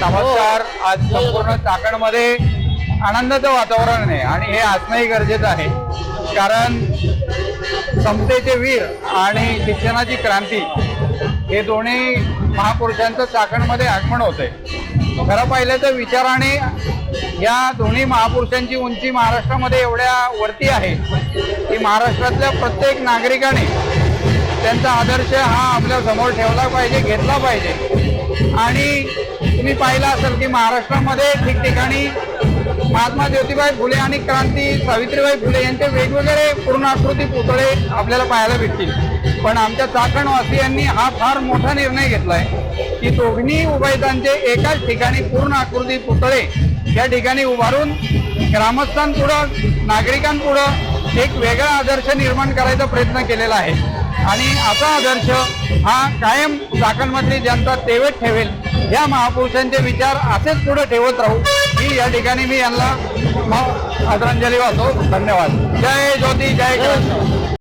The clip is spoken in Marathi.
नमस्कार. आज संपूर्ण चाकणमध्ये आनंदाचं वातावरण आहे आणि हे असणंही गरजेचं आहे. कारण समतेचे वीर आणि शिक्षणाची क्रांती हे दोन्ही महापुरुषांचं चाकणमध्ये आगमन होते खरं पाहिलं तर विचाराने या दोन्ही महापुरुषांची उंची महाराष्ट्रामध्ये एवढ्या वरती आहे की महाराष्ट्रातल्या प्रत्येक नागरिकाने त्यांचा आदर्श हा आपल्यासमोर ठेवला पाहिजे घेतला पाहिजे. आणि तुम्ही पाहिलं असेल की महाराष्ट्रामध्ये ठिकठिकाणी महात्मा ज्योतिबाई फुले आणि क्रांती सावित्रीबाई फुले यांचे वेगवेगळे पूर्णाकृती पुतळे आपल्याला पाहायला भेटतील. पण आमच्या चाकणवासियांनी हा फार मोठा निर्णय घेतलाय की दोघी उभयतांचे एकाच ठिकाणी पूर्ण आकृती पुतळे या ठिकाणी उभारून ग्रामस्थांपुढं नागरिकांपुढं एक वेगळा आदर्श निर्माण करायचा प्रयत्न केलेला आहे. आणि असा आदर्श हा कायम चाकणमधली जनता तेवत ठेवेल. या महापुरुषांचे विचार असेच पुढे ठेवत राहू. ही या ठिकाणी मी यांना आदरांजली वाहतो. धन्यवाद. जय ज्योती जय कृष्ण